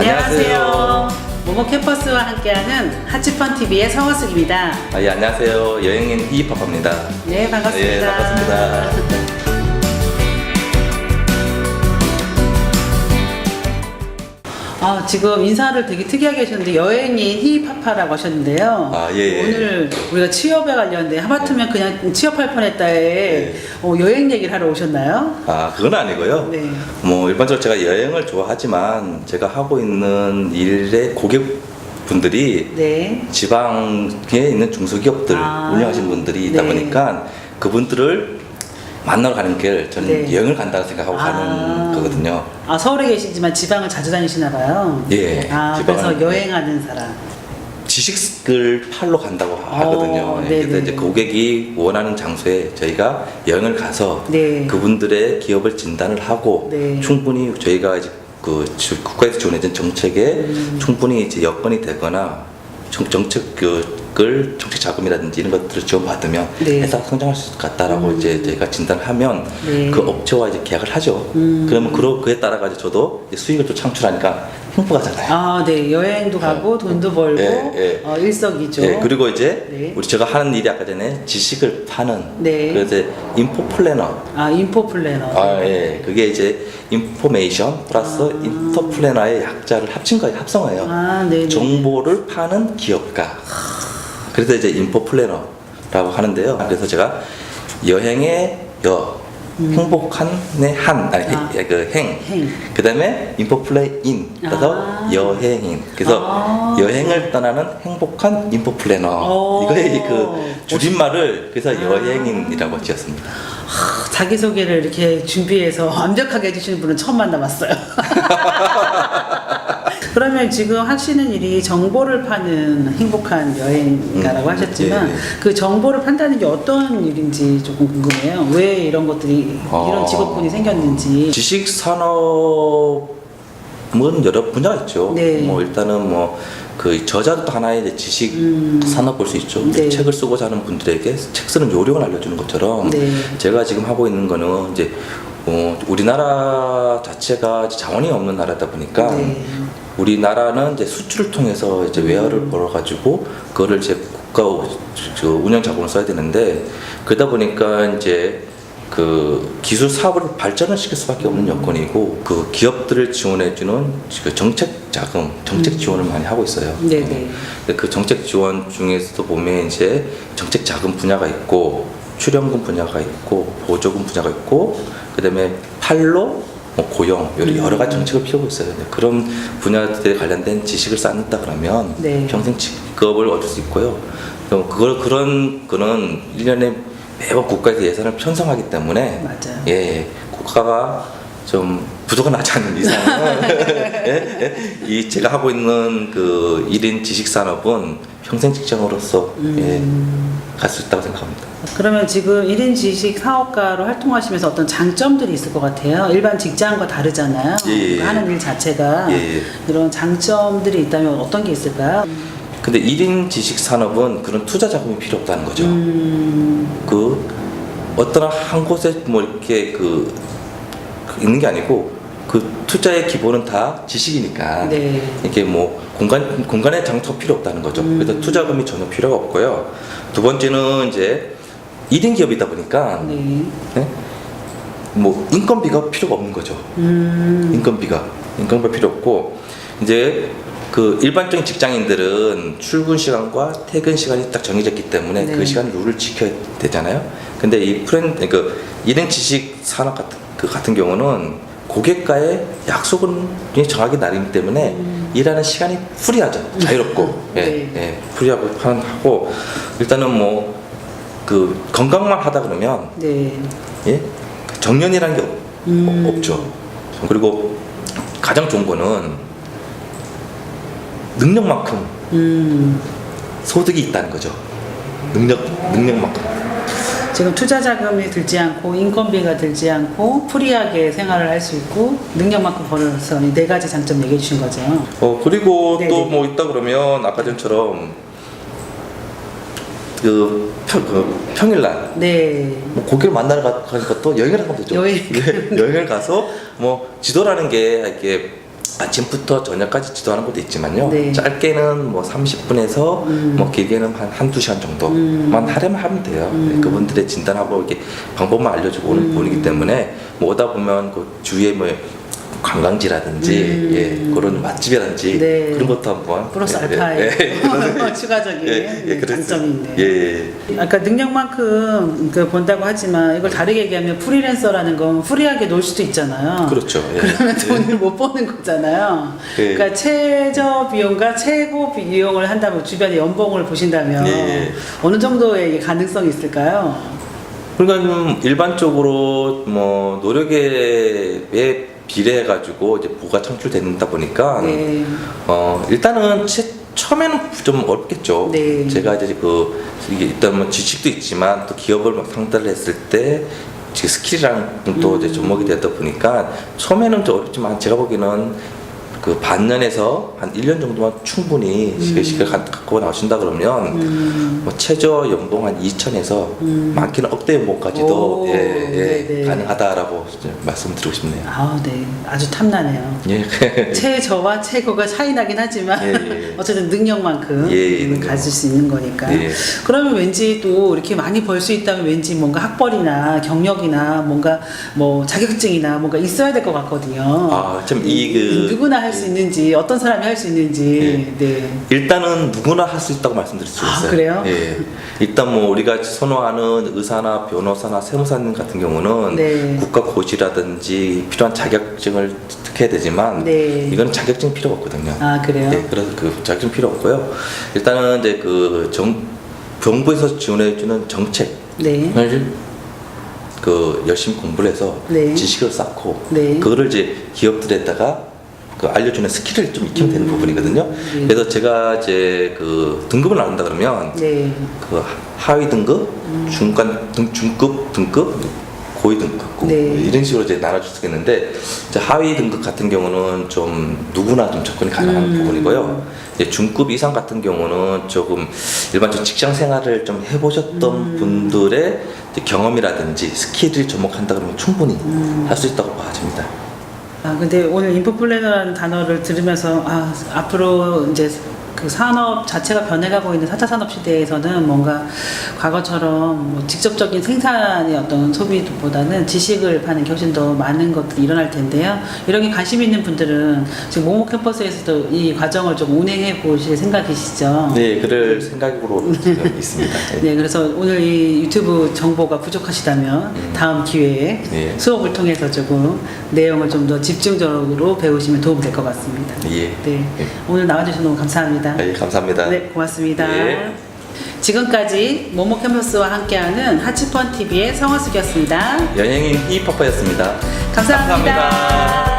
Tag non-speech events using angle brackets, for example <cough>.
안녕하세요. 모모 캠퍼스와 함께하는 하치펀 TV의 성화숙입니다. 아, 예, 안녕하세요. 여행인 이파파입니다. 네, 반갑습니다. 예, 반갑습니다. 아, 지금 인사를 되게 특이하게 하셨는데 여행인 히파파라고 하셨는데요. 아, 예, 예. 오늘 우리가 취업에 관련돼 하마터면 그냥 취업할 뻔했다에 네. 어, 여행 얘기를 하러 오셨나요? 아, 그건 아니고요. 네. 뭐 일반적으로 제가 여행을 좋아하지만 제가 하고 있는 일의 고객 분들이 네. 지방에 있는 중소기업들 아. 운영하시는 분들이 있다 네. 보니까 그분들을 만나러 가는 길 저는 네. 여행을 간다고 생각하고 아. 가는 거거든요. 아, 서울에 계시지만 지방을 자주 다니시나 봐요. 예, 아, 그래서 여행하는 사람. 지식을 팔러 간다고 하거든요. 어, 그래서 네네. 이제 고객이 원하는 장소에 저희가 여행을 가서 네. 그분들의 기업을 진단을 하고 네. 충분히 저희가 이제 그 주- 국가에서 지원해준 정책에 음. 충분히 이제 여건이 되거나 정, 정책 그, 을 정책 자금이라든지 이런 것들을 지원받으면 네. 회사가 성장할 수 있다라고 음. 이제 저희가 진단을 하면 네. 그 업체와 이제 계약을 하죠. 음. 그러면 그러, 그에 따라 가지고 저도 이제 수익을 또 창출하니까 행복하잖아요. 아, 네. 여행도 가고 돈도 벌고 예, 예. 어, 일석이조. 예, 그리고 이제 네. 우리 제가 하는 일이 아까 전에 지식을 파는 네. 그래서 이제 인포 플래너 아, 인포 플래너. 아, 예. 그게 이제 인포메이션 플러스 아. 인터 플래너의 약자를 합친 거예요. 합성어예요. 아, 네. 정보를 파는 기업가. 그래서 이제 인포 플래너라고 하는데요. 그래서 제가 여행의 여 행복한의 한 아니 음. 아. 해- 그 행. 행. 그다음에 인포 플레인 그래서 아. 여행인 그래서 아. 여행을 떠나는 행복한 인포 플래너 오. 이거의 그 줄임말을 그래서 아. 여행인이라고 지었습니다. 하, 자기소개를 이렇게 준비해서 완벽하게 해주시는 분은 처음 만나봤어요. <laughs> 그러면 지금 하시는 일이 정보를 파는 행복한 여행가라고 음, 하셨지만 예, 예. 그 정보를 판다는 게 어떤 일인지 조금 궁금해요. 왜 이런 것들이 아. 이런 직업군이 생겼는지. 지식 산업은 여러 분야가 있죠. 네. 뭐 일단은 뭐 그 저자도 하나의 지식 음. 산업 볼 수 있죠. 네. 책을 쓰고자 하는 분들에게 책 쓰는 요령을 알려주는 것처럼 네. 제가 지금 하고 있는 거는 이제 어, 우리나라 자체가 자원이 없는 나라다 보니까 네. 우리나라는 이제 수출을 통해서 이제 외화를 벌어가지고 그거를 이제 국가 저 운영 자금을 써야 되는데 그러다 보니까 이제 그 기술 사업을 발전을 시킬 수밖에 없는 여건이고 그 기업들을 지원해주는 그 정책 자금, 정책 지원을 많이 하고 있어요. 네네. 근데 그 정책 지원 중에서도 보면 이제 정책 자금 분야가 있고 출연금 분야가 있고 보조금 분야가 있고 그다음에 팔로 뭐 고용 여러 여러 가지 정책을 피우고 있어요. 근데 그런 분야들에 관련된 지식을 쌓는다 그러면 네. 평생 직업을 얻을 수 있고요. 그럼 그걸 그런 거는 1년에 매번 국가에서 예산을 편성하기 때문에 맞아요. 예, 국가가 좀 부족은 하지 않는 이상은 <laughs> 예, 예, 이 제가 하고 있는 그 1인 지식 산업은 평생 직장으로서 음. 예, 갈 수 있다고 생각합니다. 그러면 지금 1인 지식 사업가로 활동하시면서 어떤 장점들이 있을 것 같아요. 일반 직장과 다르잖아요. 예, 예, 예. 하는 일 자체가 예, 예. 이런 장점들이 있다면 어떤 게 있을까요? 근데 1인 지식 산업은 그런 투자 자금이 필요 없다는 거죠. 음, 그 어떤 한 곳에 뭐 이렇게 그, 그 있는 게 아니고 그 투자의 기본은 다 지식이니까 네. 이게 뭐 공간 공간의 장터 필요 없다는 거죠. 음. 그래서 투자금이 전혀 필요가 없고요. 두 번째는 이제 1인 기업이다 보니까 네. 네? 뭐 인건비가 필요가 없는 거죠. 음, 인건비가 인건비가 필요 없고 이제 그 일반적인 직장인들은 출근 시간과 퇴근 시간이 딱 정해졌기 때문에 네. 그 시간 룰을 지켜야 되잖아요. 근데 이 프렌 그 일인 지식 산업 같은 그 같은 경우는 고객과의 약속은 굉장히 정하게 나르기 때문에 일하는 시간이 프리하죠. 자유롭고 예, 네. 예, 프리하고 하고 일단은 뭐 그 건강만 하다 그러면 네. 예? 정년이라는 게 없, 음. 없 죠. 그리고 가장 좋은 거는 능력만큼 음, 소득이 있다는 거죠. 능력 능력만큼. 지금 투자 자금이 들지 않고 인건비가 들지 않고 프리하게 생활을 할 수 있고 능력만큼 벌어서 이 네 가지 장점 얘기해 주신 거죠. 어 그리고 네네. 또 뭐 있다 그러면 아까 전처럼 그, 평, 그 평일날 네. 뭐 고객을 만나러 가- 가니까 또 여행을 하면 되죠. 여행. 네, 여행을 가서 뭐 지도라는 게 이게 아침부터 저녁까지 지도하는 것도 있지만요. 네. 짧게는 뭐 30분에서 음. 뭐 길게는 한 한두 시간 정도만 하려면 하면 돼요. 음. 네, 그분들의 진단하고 이렇게 방법만 알려주고 오는 분이기 때문에 뭐 오다 보면 그 주위에 뭐 관광지라든지 음. 예, 그런 맛집이라든지 네. 그런 것도 한번 플러스 예, 알파의 예, <laughs> <laughs> 추가적인 예, 예, 그럴 수- 장점이 있네요. 예, 예. 아까 능력만큼 그 본다고 하지만 이걸 다르게 얘기하면 프리랜서라는 건 프리하게 놀 수도 있잖아요. 그렇죠. 예. 그러면 돈을 못 버는 거잖아요. 예. 그러니까 최저 비용과 최고 비용을 한다면 주변의 연봉을 보신다면 예, 예. 어느 정도의 가능성이 있을까요? 그러니까 좀 일반적으로 뭐 노력에 비례해 가지고 이제 부가 창출된다 보니까 네. 어 일단은 채, 처음에는 좀 어렵겠죠. 네. 제가 이제 그 이게 일단 뭐 지식도 있지만 또 기업을 막 상대를 했을 때 스킬이랑 또 음. 이제 접목이 되다 보니까 처음에는 좀 어렵지만 제가 보기에는 그 반년에서 한 1년 정도만 충분히 음. 시간 갖고 나오신다 그러면 음. 뭐 최저 연봉 한 2천에서 음. 많게는 억대 연봉까지도 오, 예, 예, 네네. 가능하다라고 이제 말씀드리고 싶네요. 아, 네. 아주 탐나네요. 예. <laughs> 최저와 최고가 차이 나긴 하지만 예, 예. <laughs> 어쨌든 능력만큼 예, 예, 음, 능력. 가질 수 있는 거니까 예. 그러면 왠지 또 이렇게 많이 벌 수 있다면 왠지 뭔가 학벌이나 경력이나 뭔가 뭐 자격증이나 뭔가 있어야 될 것 같거든요 아, 참이 그 누구나 할 수 있는지 어떤 사람이 할 수 있는지 네. 일단은 누구나 할 수 있다고 말씀드릴 수 아, 있어요. 그래요? 예. 일단 뭐 우리가 선호하는 의사나 변호사나 세무사님 같은 경우는 네. 국가 고시라든지 필요한 자격증을 득해야 되지만 네. 이거는 자격증 필요 없거든요. 아 그래요? 예, 그래서 그 자격증 필요 없고요. 일단은 이제 그 정, 정부에서 지원해주는 정책을 네. 그 열심히 공부를 해서 네. 지식을 쌓고 네. 그거를 이제 기업들에다가 그 알려주는 스킬을 좀 익히면 되는 음. 부분이거든요. 네. 그래서 제가 이제 그 등급을 나눈다 그러면 네. 그 하위 등급, 중간 등 중급 등급, 고위 등급 네. 이런 식으로 이제 나눠줄 수 있는데 이제 하위 등급 같은 경우는 좀 누구나 좀 접근이 가능한 음. 부분이고요. 이제 중급 이상 같은 경우는 조금 일반적 직장 생활을 좀 해보셨던 음. 분들의 경험이라든지 스킬을 접목한다 그러면 충분히 음. 할수 있다고 봐집니다. 아 근데 오늘 인포 플래너라는 단어를 들으면서 아 앞으로 이제 그 산업 자체가 변해가고 있는 4차 산업 시대에서는 뭔가 과거처럼 뭐 직접적인 생산의 어떤 소비보다는 지식을 파는 게 훨씬 더 많은 것들이 일어날 텐데요. 이런 게 관심 있는 분들은 지금 모모 캠퍼스에서도 이 과정을 좀 운행해 보실 생각이시죠? 네, 그럴 생각으로 지금 있습니다. 네. <laughs> 네, 그래서 오늘 이 유튜브 정보가 부족하시다면 음. 다음 기회에 네. 수업을 통해서 조금 내용을 좀 더 집중적으로 배우시면 도움이 될것 같습니다. 예. 네, 예. 오늘 나와주셔서 너무 감사합니다. 네, 감사합니다. 네, 고맙습니다. 네. 지금까지 모모 캠퍼스와 함께하는 하치펀 TV의 성화숙이었습니다. 연예인 히퍼퍼였습니다. 감사합니다. 감사합니다.